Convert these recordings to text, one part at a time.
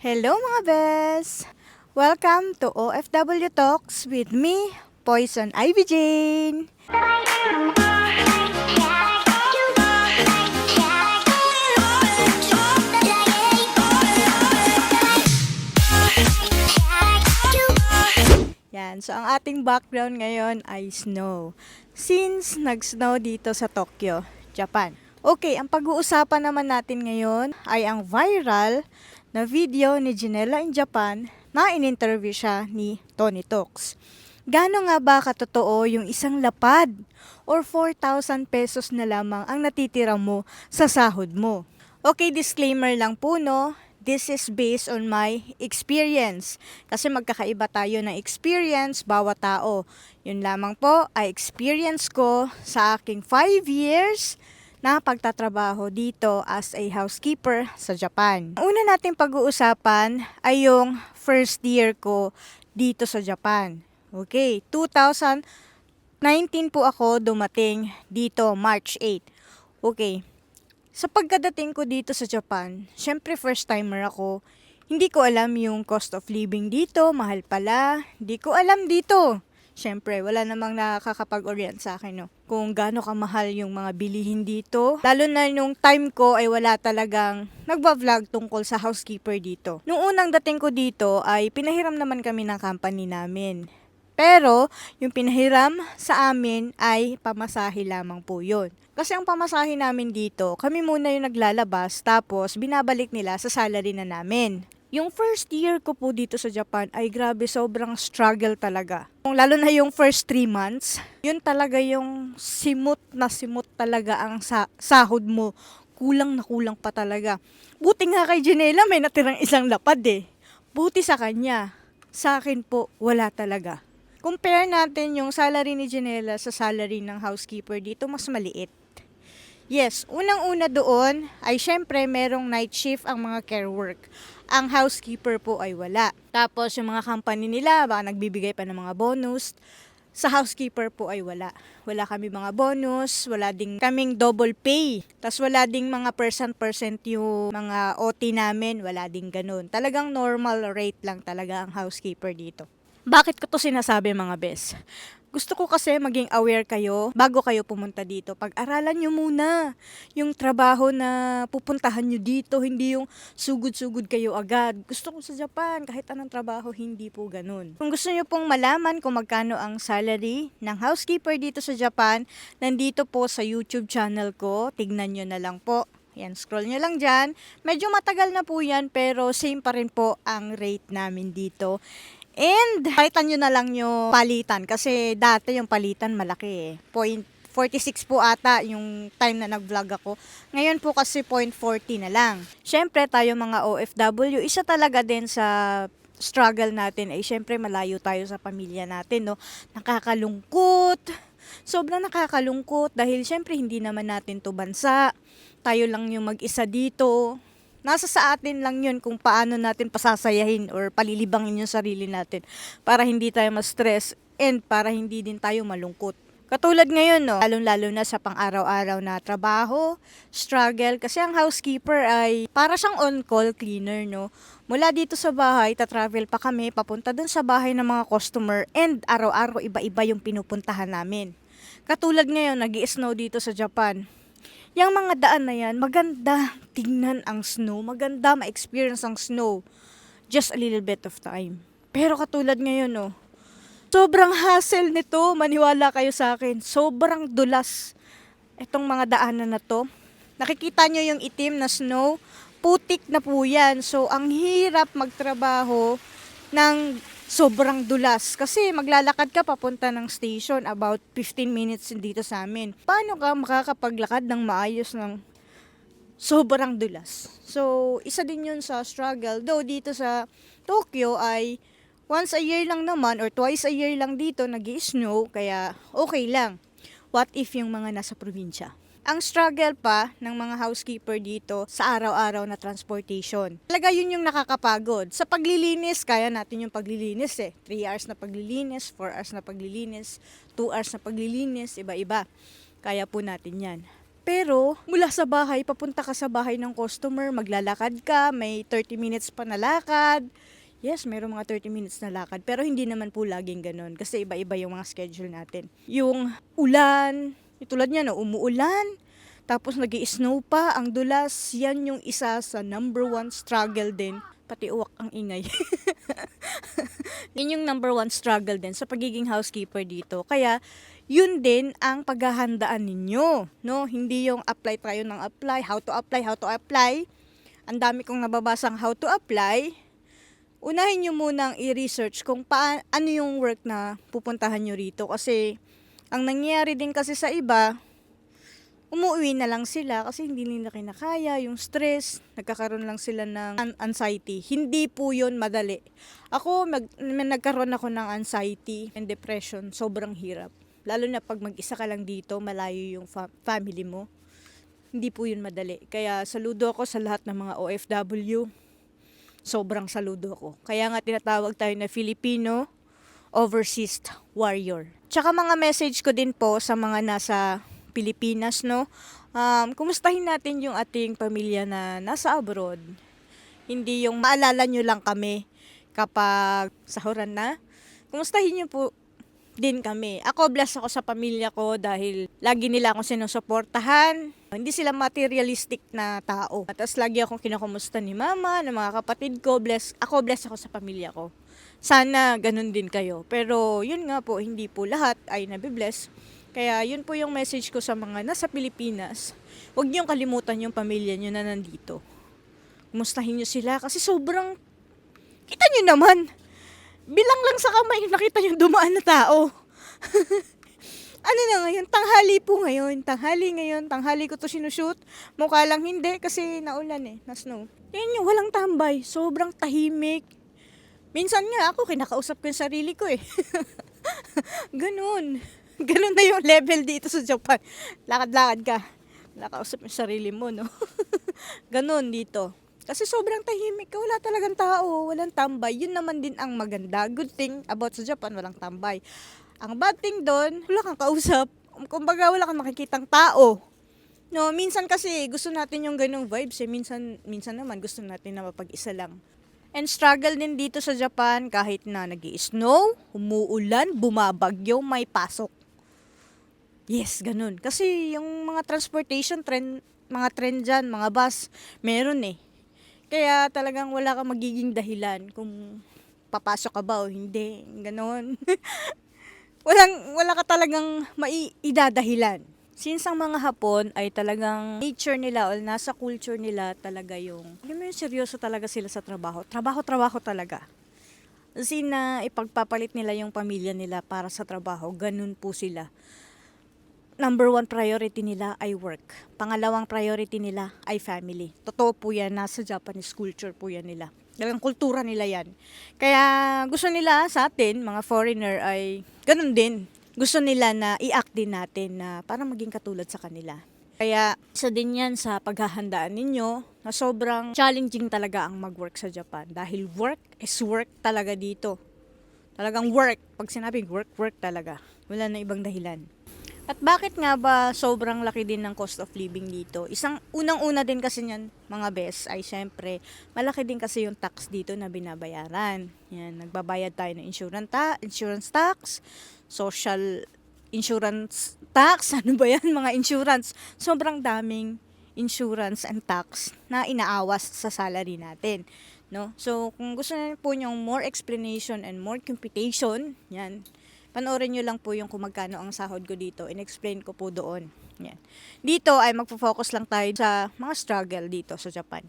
Hello mga bes! Welcome to OFW Talks with me, Poison Ivy Jane. Yan, so ang ating background ngayon ay snow. Since nag-snow dito sa Tokyo, Japan. Okay, ang pag-uusapan naman natin ngayon ay ang viral na video ni Janela in Japan na in-interview siya ni Tony Talks. Gano'n nga ba katotoo yung isang lapad or 4,000 pesos na lamang ang natitira mo sa sahod mo? Okay, disclaimer lang po no, this is based on my experience. Kasi magkakaiba tayo ng experience bawat tao. Yun lamang po ay experience ko sa aking 5 years na pagtatrabaho dito as a housekeeper sa Japan. Ang una nating pag-uusapan ay yung first year ko dito sa Japan. Okay, 2019 po ako dumating dito March 8. Okay, sa pagkadating ko dito sa Japan, syempre first timer ako, hindi ko alam yung cost of living dito, mahal pala, hindi ko alam dito. Syempre, wala namang nakakapag-orient sa akin, no? Kung gaano kamahal yung mga bilihin dito. Lalo na nung time ko ay wala talagang nagba-vlog tungkol sa housekeeper dito. Nung unang dating ko dito ay pinahiram naman kami ng company namin. Pero, yung pinahiram sa amin ay pamasahe lamang po yun. Kasi ang pamasahe namin dito, kami muna yung naglalabas, tapos binabalik nila sa salary na namin. Yung first year ko po dito sa Japan ay grabe, sobrang struggle talaga. Lalo na yung first three months, yun talaga yung simot na simot talaga ang sa- sahod mo. Kulang na kulang pa talaga. Buti nga kay Janela may natirang isang lapad eh. Buti sa kanya. Sa akin po, wala talaga. Compare natin yung salary ni Janela sa salary ng housekeeper dito, mas maliit. Yes, unang-una doon ay syempre merong night shift ang mga care work. Ang housekeeper po ay wala. Tapos yung mga company nila, baka nagbibigay pa ng mga bonus. Sa housekeeper po ay wala. Wala kami mga bonus, wala ding kaming double pay. Tapos wala ding mga percent-percent yung mga OT namin, wala ding ganun. Talagang normal rate lang talaga ang housekeeper dito. Bakit ko to sinasabi mga bes? Gusto ko kasi maging aware kayo bago kayo pumunta dito. Pag-aralan nyo muna yung trabaho na pupuntahan nyo dito, hindi yung sugod-sugod kayo agad. Gusto ko sa Japan, kahit anong trabaho, hindi po ganun. Kung gusto nyo pong malaman kung magkano ang salary ng housekeeper dito sa Japan, nandito po sa YouTube channel ko. Tignan nyo na lang po. Yan, scroll nyo lang dyan. Medyo matagal na po yan, pero same pa rin po ang rate namin dito. And, palitan nyo na lang yung palitan. Kasi dati yung palitan malaki eh. Point 46 po ata yung time na nag-vlog ako. Ngayon po kasi point 40 na lang. Siyempre tayo mga OFW, isa talaga din sa struggle natin ay syempre malayo tayo sa pamilya natin, no? Nakakalungkot. Sobrang nakakalungkot dahil syempre hindi naman natin to bansa. Tayo lang yung mag-isa dito. Nasa sa atin lang yun kung paano natin pasasayahin or palilibangin yung sarili natin para hindi tayo ma-stress and para hindi din tayo malungkot. Katulad ngayon, no, lalong-lalo na sa pang-araw-araw na trabaho, struggle, kasi ang housekeeper ay para siyang on-call cleaner, no. Mula dito sa bahay, tatravel pa kami, papunta dun sa bahay ng mga customer, and araw-araw iba-iba yung pinupuntahan namin. Katulad ngayon, nag snow dito sa Japan. Yung mga daan na yan, maganda tingnan ang snow, maganda ma-experience ang snow. Just a little bit of time. Pero katulad ngayon, no, sobrang hassle nito, maniwala kayo sa akin. Sobrang dulas itong mga daanan na to. Nakikita nyo yung itim na snow, putik na po yan. So, ang hirap magtrabaho ng sobrang dulas. Kasi maglalakad ka papunta ng station about 15 minutes dito sa amin. Paano ka makakapaglakad ng maayos ng sobrang dulas? So, isa din yun sa struggle. Though dito sa Tokyo ay once a year lang naman or twice a year lang dito nag snow kaya okay lang. What if yung mga nasa probinsya? Ang struggle pa ng mga housekeeper dito sa araw-araw na transportation. Talaga yun yung nakakapagod. Sa paglilinis, kaya natin yung paglilinis eh. 3 hours na paglilinis, 4 hours na paglilinis, 2 hours na paglilinis, iba-iba. Kaya po natin yan. Pero mula sa bahay, papunta ka sa bahay ng customer, maglalakad ka, may 30 minutes pa na lakad. Yes, mayroong mga 30 minutes na lakad. Pero hindi naman po laging ganun. Kasi iba-iba yung mga schedule natin. Yung ulan, tulad niya na umuulan, tapos nag snow pa, ang dulas, yan yung isa sa number one struggle din. Pati uwak ang ingay. Yun yung number one struggle din sa pagiging housekeeper dito. Kaya, yun din ang paghahandaan ninyo. No? Hindi yung apply tayo ng apply, how to apply, how to apply. Ang dami kong nababasang how to apply. Unahin nyo munang i-research kung paan, ano yung work na pupuntahan nyo rito. Kasi, ang nangyayari din kasi sa iba, umuwi na lang sila kasi hindi nila kinakaya, yung stress, nagkakaroon lang sila ng an- anxiety. Hindi po yun madali. Ako, mag, nagkaroon ako ng anxiety and depression, sobrang hirap. Lalo na pag mag-isa ka lang dito, malayo yung fa- family mo. Hindi po yun madali. Kaya saludo ako sa lahat ng mga OFW. Sobrang saludo ako. Kaya nga tinatawag tayo na Filipino overseas warrior. Tsaka mga message ko din po sa mga nasa Pilipinas, no? Um, kumustahin natin yung ating pamilya na nasa abroad. Hindi yung maalala nyo lang kami kapag sahuran na. Kumustahin nyo po din kami. Ako, blessed ako sa pamilya ko dahil lagi nila akong sinusuportahan. Hindi sila materialistic na tao. Tapos lagi akong kinakumusta ni mama, ng mga kapatid ko. Bless, ako, blessed ako sa pamilya ko. Sana ganun din kayo. Pero yun nga po, hindi po lahat ay nabibless. Kaya yun po yung message ko sa mga nasa Pilipinas. Huwag niyong kalimutan yung pamilya niyo na nandito. Kumustahin niyo sila kasi sobrang... Kita niyo naman, bilang lang sa kamay nakita yung dumaan na tao. ano na ngayon, tanghali po ngayon, tanghali ngayon, tanghali ko to sinushoot. Mukha lang hindi kasi naulan eh, na snow. Yan yung walang tambay, sobrang tahimik. Minsan nga ako, kinakausap ko yung sarili ko eh. Ganun. Ganun na yung level dito sa Japan. Lakad-lakad ka. Nakausap yung sarili mo, no? Ganun dito. Kasi sobrang tahimik ka, wala talagang tao, walang tambay. Yun naman din ang maganda. Good thing about sa Japan, walang tambay. Ang bad thing doon, wala kang kausap. Kumbaga, wala kang makikitang tao. No, minsan kasi gusto natin yung ganung vibes eh. Minsan, minsan naman gusto natin na mapag-isa lang. And struggle din dito sa Japan kahit na nag snow umuulan, bumabagyo, may pasok. Yes, ganun. Kasi yung mga transportation trend, mga trend dyan, mga bus, meron eh. Kaya talagang wala kang magiging dahilan kung papasok ka ba o hindi. Ganon. Walang, wala ka talagang maiidadahilan. Since ang mga Hapon ay talagang nature nila o nasa culture nila talaga yung, alam mo seryoso talaga sila sa trabaho. Trabaho-trabaho talaga. As ipagpapalit nila yung pamilya nila para sa trabaho, ganun po sila. Number one priority nila ay work. Pangalawang priority nila ay family. Totoo po yan, nasa Japanese culture po yan nila. Talagang kultura nila yan. Kaya gusto nila sa atin, mga foreigner, ay ganun din. Gusto nila na i-act din natin na para maging katulad sa kanila. Kaya isa din yan sa paghahandaan ninyo na sobrang challenging talaga ang mag-work sa Japan. Dahil work is work talaga dito. Talagang work. Pag sinabing work, work talaga. Wala na ibang dahilan. At bakit nga ba sobrang laki din ng cost of living dito? Isang unang-una din kasi niyan, mga best, ay syempre, malaki din kasi yung tax dito na binabayaran. Yan, nagbabayad tayo ng insurance, ta- insurance tax, social insurance tax, ano ba yan, mga insurance. Sobrang daming insurance and tax na inaawas sa salary natin. No? So, kung gusto niyo po yung more explanation and more computation, yan, panoorin nyo lang po yung kung magkano ang sahod ko dito. In-explain ko po doon. Yan. Dito ay magpo-focus lang tayo sa mga struggle dito sa Japan.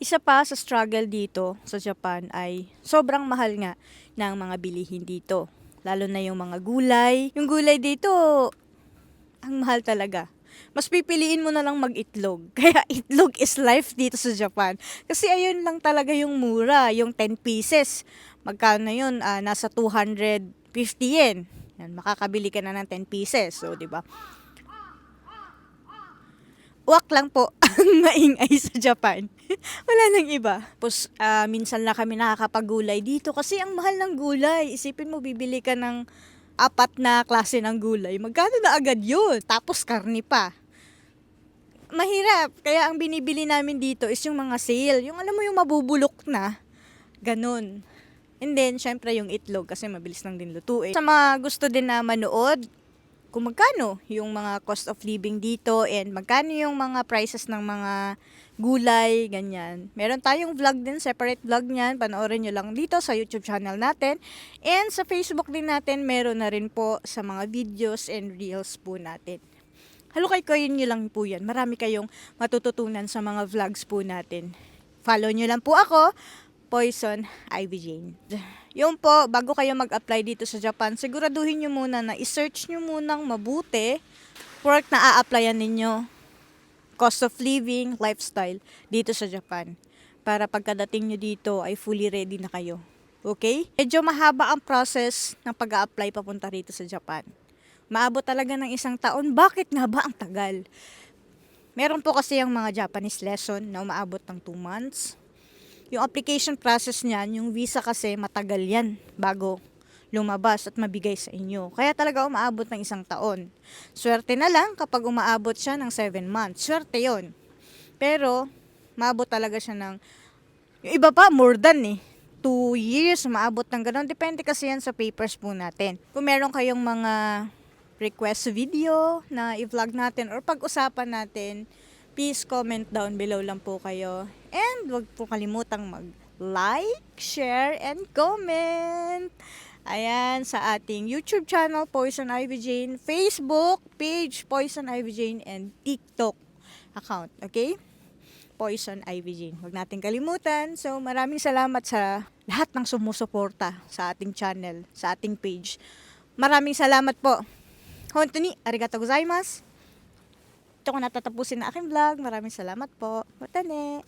Isa pa sa struggle dito sa Japan ay sobrang mahal nga ng mga bilihin dito. Lalo na yung mga gulay. Yung gulay dito, ang mahal talaga. Mas pipiliin mo na lang mag-itlog. Kaya itlog is life dito sa Japan. Kasi ayun lang talaga yung mura, yung 10 pieces. Magkano yun? Ah, nasa 250 yen. Yan, makakabili ka na ng 10 pieces. So, di ba? Wak lang po ang maingay sa Japan. Wala nang iba. Tapos, ah, minsan lang kami nakakapagulay dito kasi ang mahal ng gulay. Isipin mo, bibili ka ng apat na klase ng gulay. Magkano na agad yun? Tapos, karni pa. mahirap. Kaya ang binibili namin dito is yung mga sale. Yung alam mo yung mabubulok na. Ganun. And then, syempre yung itlog kasi mabilis lang din lutuin. Sa mga gusto din na manood, kung magkano yung mga cost of living dito and magkano yung mga prices ng mga gulay, ganyan. Meron tayong vlog din, separate vlog niyan. Panoorin nyo lang dito sa YouTube channel natin. And sa Facebook din natin, meron na rin po sa mga videos and reels po natin. Halukay kayo nyo lang po yan. Marami kayong matututunan sa mga vlogs po natin. Follow nyo lang po ako, Poison Ivy Jane. Yung po, bago kayo mag-apply dito sa Japan, siguraduhin nyo muna na i-search nyo munang mabuti work na a-applyan ninyo. Cost of living, lifestyle dito sa Japan. Para pagkadating nyo dito ay fully ready na kayo. Okay? Medyo mahaba ang process ng pag apply papunta rito sa Japan. Maabot talaga ng isang taon. Bakit nga ba ang tagal? Meron po kasi yung mga Japanese lesson na umaabot ng 2 months. Yung application process niyan, yung visa kasi matagal yan bago lumabas at mabigay sa inyo. Kaya talaga umaabot ng isang taon. Swerte na lang kapag umaabot siya ng 7 months. Swerte yon. Pero, maabot talaga siya ng, yung iba pa, more than eh. 2 years, umaabot ng ganun. Depende kasi yan sa papers po natin. Kung meron kayong mga request video na i-vlog natin or pag-usapan natin, please comment down below lang po kayo. And wag po kalimutang mag-like, share, and comment. Ayan, sa ating YouTube channel, Poison Ivy Jane, Facebook page, Poison Ivy Jane, and TikTok account. Okay? Poison Ivy Jane. Huwag natin kalimutan. So, maraming salamat sa lahat ng sumusuporta sa ating channel, sa ating page. Maraming salamat po. Hontoni, arigato gozaimasu. Ito ko natatapusin na aking vlog. Maraming salamat po. Matane.